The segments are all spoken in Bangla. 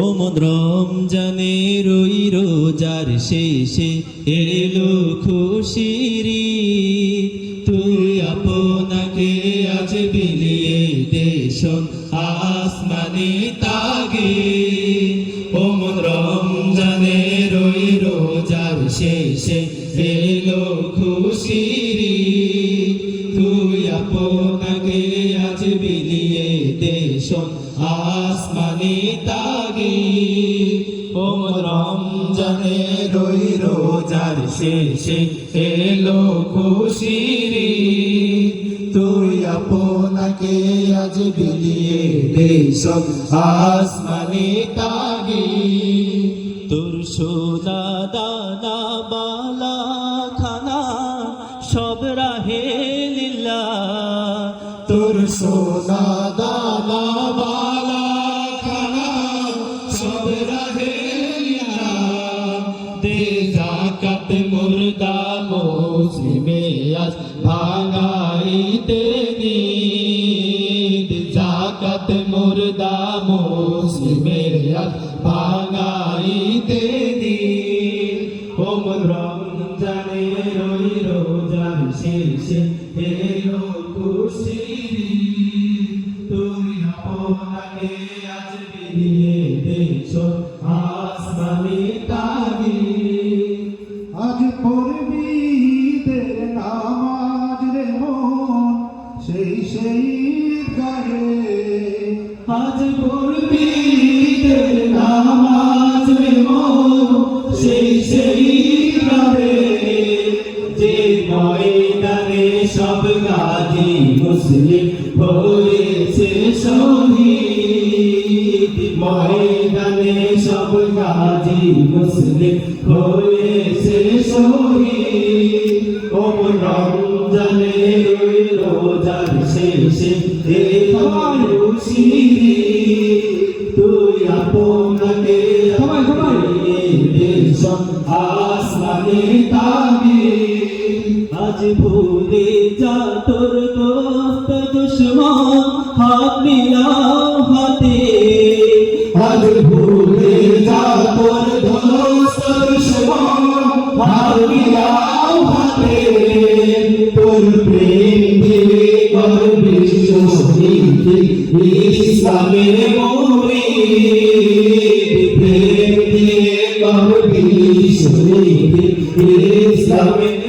ওমন রমজানের ওই রোজার শেষে এলো খুশিরি তুই আপনাকে আজ বিলিয়ে দেশন আসমানে তাগে। ওমন রমজানের ওই রোজার শেষে এলো খুশিরি তুই আপনাকে আজ বিলিয়ে দেশন আসমানে তাগে ও রমজানের ওই রোজার শেষে এলো খুশিরি তুই আপনাকে আজ বিলিয়ে দেশন আসমানে তাগে তোর সোনা দানা বালা খানা সব রাহে লীলা। তোর সোনা আজ ভাঙাইতে নিদ জাকাত মুর্দা মুসলিমে আজ ভাঙাইতে নিদ ওমন রমজানে রই রোজার শেষে এলো খুশিরি সব গাজী মুসলিম হয়েছে শহীদ। ময়দানে সব গাজী মুসলিম হয়েছে শহীদ। ও রমজানে রোজার শেষে খুশিরি তুই আপনাকে সবাই, সবাই। আসমানে তাবি আজ ভুলে যা তোর দোস্ত দুশ্মন হাত মিলাও হাতে আজ ভুলে ইসলামের মৌরি প্রেম দিয়ে কর বিশ্ব ইসলামের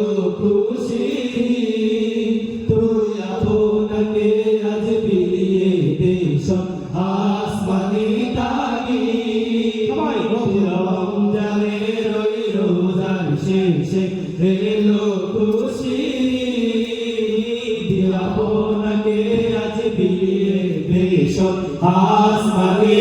দেশ আসমানি তাগি রমজানের ওই রোজার শেষে এলো খুশি। আপনাকে আজ বিলিয়ে দেশ আসমানি